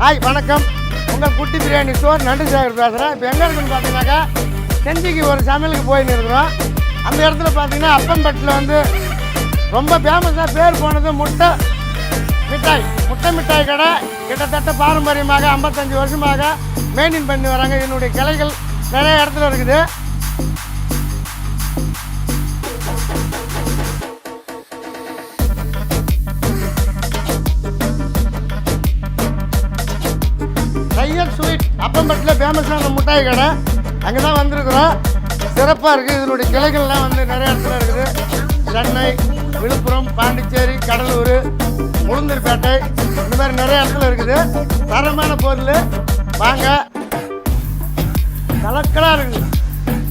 Hi வணக்கம். உங்கள் குட்டி பிரியாணி ஸ்டோர் நண்டுசாகர் பேசுகிறேன் இப்போ எங்கே இருக்குன்னு பார்த்தீங்கன்னாக்கா செஞ்சிக்கு ஒரு சமையலுக்கு போயின்னு இருக்கிறோம். அந்த இடத்துல பார்த்தீங்கன்னா அப்பம்பட்டில் வந்து ரொம்ப ஃபேமஸாக பேர் போனது முட்டை மிட்டாய். முட்டை மிட்டாய் கடை கிட்டத்தட்ட பாரம்பரியமாக ஐம்பத்தஞ்சு வருஷமாக மெயின்டைன் பண்ணி வராங்க. என்னுடைய கிளைகள் நிறைய இடத்துல இருக்குது. ஐயர் ஸ்வீட். அப்பம்பட்டில் ஃபேமஸான மிட்டாய் கடை. அங்கே தான் வந்திருக்கிறோம். சிறப்பாக இருக்குது இதனுடைய கிளைகள்லாம் வந்து நிறைய இடத்துல இருக்குது. சென்னை விழுப்புரம் பாண்டிச்சேரி கடலூர் உளுந்தூர்பேட்டை. இந்த மாதிரி நிறைய இடத்துல இருக்குது. தரமான பொருள். வாங்க. கலக்கலாக இருக்குது.